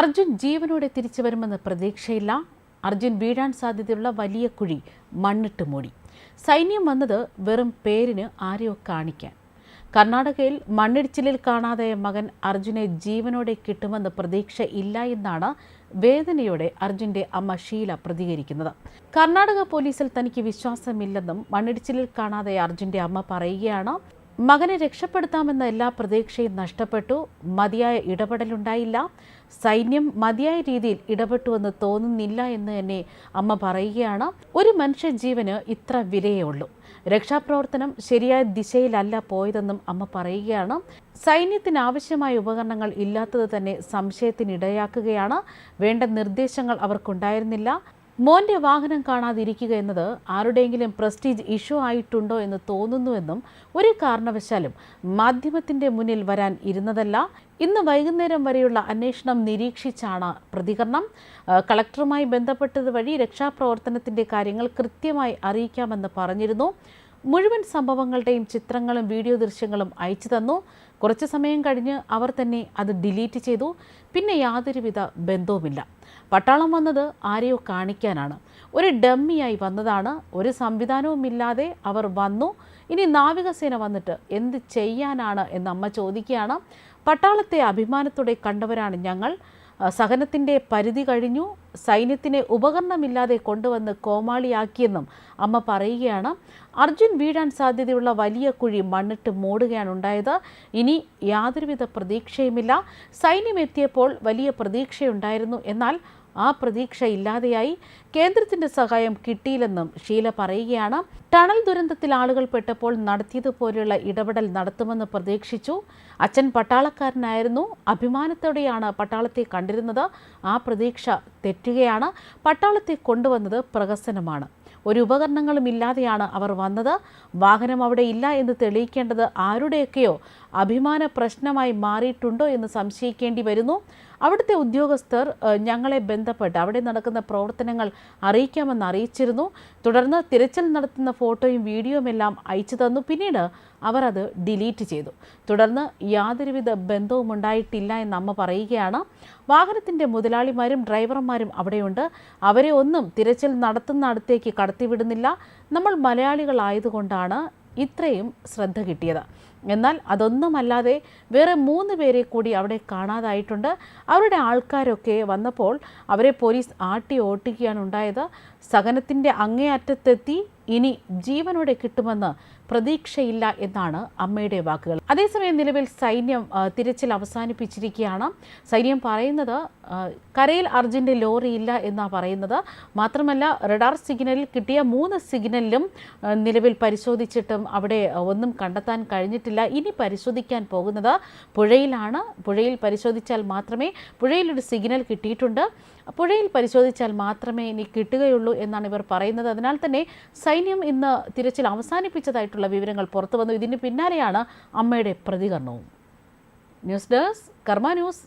അർജുൻ ജീവനോടെ തിരിച്ചു വരുമെന്ന് പ്രതീക്ഷയില്ല. അർജുൻ വീഴാൻ സാധ്യതയുള്ള വലിയ കുഴി മണ്ണിട്ട് മൂടി. സൈന്യം വന്നത് വെറും പേരിന് ആരെയോ കാണിക്കാൻ. കർണാടകയിൽ മണ്ണിടിച്ചിലിൽ കാണാതായ മകൻ അർജുനെ ജീവനോടെ കിട്ടുമെന്ന് പ്രതീക്ഷ ഇല്ല എന്നാണ് വേദനയോടെ അർജുന്റെ അമ്മ ഷീല പ്രതികരിക്കുന്നത്. കർണാടക പോലീസിൽ തനിക്ക് വിശ്വാസമില്ലെന്നും മണ്ണിടിച്ചിലിൽ കാണാതായ അർജുന്റെ അമ്മ പറയുകയാണ് മകനെ രക്ഷപ്പെടുത്താമെന്ന എല്ലാ പ്രതീക്ഷയും നഷ്ടപ്പെട്ടു. മതിയായ ഇടപെടലുണ്ടായില്ല. സൈന്യം മതിയായ രീതിയിൽ ഇടപെട്ടുവെന്ന് തോന്നുന്നില്ല എന്ന് തന്നെ അമ്മ പറയുകയാണ്. ഒരു മനുഷ്യ ജീവന് ഇത്ര വിലയേ ഉള്ളൂ. രക്ഷാപ്രവർത്തനം ശരിയായ ദിശയിലല്ല പോയതെന്നും അമ്മ പറയുകയാണ്. സൈന്യത്തിന് ആവശ്യമായ ഉപകരണങ്ങൾ ഇല്ലാത്തത് തന്നെ സംശയത്തിനിടയാക്കുകയാണ്. വേണ്ട നിർദ്ദേശങ്ങൾ അവർക്കുണ്ടായിരുന്നില്ല. മോന്റെ വാഹനം കാണാതിരിക്കുക എന്നത് ആരുടെയെങ്കിലും പ്രസ്റ്റീജ് ഇഷ്യൂ ആയിട്ടുണ്ടോ എന്ന് തോന്നുന്നുവെന്നും ഒരു കാരണവശാലും മാധ്യമത്തിന്റെ മുന്നിൽ വരാൻ ഇരുന്നതല്ല. ഇന്ന് വൈകുന്നേരം വരെയുള്ള അന്വേഷണം നിരീക്ഷിച്ചാണ് പ്രതികരണം. കളക്ടറുമായി ബന്ധപ്പെട്ടത് വഴി രക്ഷാപ്രവർത്തനത്തിന്റെ കാര്യങ്ങൾ കൃത്യമായി അറിയിക്കാമെന്ന് പറഞ്ഞിരുന്നു. മുഴുവൻ സംഭവങ്ങളുടെയും ചിത്രങ്ങളും വീഡിയോ ദൃശ്യങ്ങളും അയച്ചു തന്നു. കുറച്ച് സമയം കഴിഞ്ഞ് അവർ തന്നെ അത് ഡിലീറ്റ് ചെയ്തു. പിന്നെ യാതൊരുവിധ ബന്ധവുമില്ല. പട്ടാളം വന്നത് ആരെയോ കാണിക്കാനാണ്. ഒരു ഡമ്മിയായി വന്നതാണ്. ഒരു സംവിധാനവുമില്ലാതെ അവർ വന്നു. ഇനി നാവികസേന വന്നിട്ട് എന്ത് ചെയ്യാനാണ് എന്ന് അമ്മ ചോദിക്കുകയാണ്. പട്ടാളത്തെ അഭിമാനത്തോടെ കണ്ടവരാണ് ഞങ്ങൾ. സഹനത്തിന്റെ പരിധി കഴിഞ്ഞു. സൈന്യത്തിനെ ഉപകരണമില്ലാതെ കൊണ്ടുവന്ന് കോമാളിയാക്കിയെന്നും അമ്മ പറയുകയാണ്. അർജുൻ വീഴാൻ സാധ്യതയുള്ള വലിയ കുഴി മണ്ണിട്ട് മൂടുകയാണ് ഉണ്ടായത് ഇനി യാതൊരുവിധ പ്രതീക്ഷയുമില്ല. സൈന്യം എത്തിയപ്പോൾ വലിയ പ്രതീക്ഷയുണ്ടായിരുന്നു. എന്നാൽ ആ പ്രതീക്ഷ ഇല്ലാതെയായി കേന്ദ്രത്തിന്റെ സഹായം കിട്ടിയില്ലെന്നും ഷീല പറയുകയാണ്. ടണൽ ദുരന്തത്തിൽ ആളുകൾ പെട്ടപ്പോൾ നടത്തിയതുപോലെയുള്ള ഇടപെടൽ നടത്തുമെന്ന് പ്രതീക്ഷിച്ചു. അച്ഛൻ പട്ടാളക്കാരനായിരുന്നു. അഭിമാനത്തോടെയാണ് പട്ടാളത്തെ കണ്ടിരുന്നത്. ആ പ്രതീക്ഷ തെറ്റുകയാണ്. പട്ടാളത്തെ കൊണ്ടുവന്നത് പ്രഹസനമാണ്. ഒരു ഉപകരണങ്ങളും ഇല്ലാതെയാണ് അവർ വന്നത്. വാഹനം അവിടെ ഇല്ല എന്ന് തെളിയിക്കേണ്ടത് ആരുടെയൊക്കെയോ അഭിമാന പ്രശ്നമായി മാറിയിട്ടുണ്ടോ എന്ന് സംശയിക്കേണ്ടി വരുന്നു. അവിടുത്തെ ഉദ്യോഗസ്ഥർ ഞങ്ങളെ ബന്ധപ്പെട്ട് അവിടെ നടക്കുന്ന പ്രവർത്തനങ്ങൾ അറിയിക്കാമെന്ന് അറിയിച്ചിരുന്നു. തുടർന്ന് തിരച്ചിൽ നടത്തുന്ന ഫോട്ടോയും വീഡിയോയും എല്ലാം അയച്ചു തന്നു. പിന്നീട് അവർ അത് ഡിലീറ്റ് ചെയ്തു. തുടർന്ന് യാതൊരുവിധ ബന്ധവും ഉണ്ടായിട്ടില്ല എന്ന് അമ്മ പറയുകയാണ്. വാഹനത്തിന്റെ മുതലാളിമാരും ഡ്രൈവർമാരും അവിടെയുണ്ട്. അവരെ ഒന്നും തിരച്ചിൽ നടത്തുന്ന അടുത്തേക്ക് കടത്തിവിടുന്നില്ല. നമ്മൾ മലയാളികളായതുകൊണ്ടാണ് ഇത്രയും ശ്രദ്ധ കിട്ടിയത്. എന്നാൽ അതൊന്നുമല്ലാതെ വേറെ മൂന്ന് പേരെ കൂടി അവിടെ കാണാതായിട്ടുണ്ട്. അവരുടെ ആൾക്കാരൊക്കെ വന്നപ്പോൾ അവരെ പോലീസ് ആട്ടി ഓട്ടിക്കുകയാണ് ഉണ്ടായത്. സഹനത്തിന്റെ അങ്ങേയറ്റത്തെത്തി ഇനി ജീവനോടെ കിട്ടുമെന്ന് പ്രതീക്ഷയില്ല എന്നാണ് അമ്മയുടെ വാക്കുകൾ. അതേസമയം നിലവിൽ സൈന്യം തിരച്ചിൽ അവസാനിപ്പിച്ചിരിക്കുകയാണ്. സൈന്യം പറയുന്നത് കരയിൽ അർജുന്റെ ലോറി ഇല്ല എന്നാണ് പറയുന്നത്. മാത്രമല്ല റഡാർ സിഗ്നലിൽ കിട്ടിയ മൂന്ന് സിഗ്നലിലും നിലവിൽ പരിശോധിച്ചിട്ടും അവിടെ ഒന്നും കണ്ടെത്താൻ കഴിഞ്ഞിട്ടില്ല. ഇനി പരിശോധിക്കാൻ പോകുന്നത് പുഴയിലാണ്. പുഴയിൽ പരിശോധിച്ചാൽ മാത്രമേ പുഴയിലൊരു സിഗ്നൽ കിട്ടിയിട്ടുണ്ട്. പുഴയിൽ പരിശോധിച്ചാൽ മാത്രമേ ഇനി കിട്ടുകയുള്ളൂ എന്നാണ് ഇവർ പറയുന്നത്. അതിനാൽ തന്നെ സൈന്യം ഇന്ന് തിരച്ചിൽ അവസാനിപ്പിച്ചതായിട്ടുള്ള വിവരങ്ങൾ പുറത്തു വന്നു ഇതിന് പിന്നാലെയാണ് അമ്മയുടെ പ്രതികരണവും. News desk Karma news.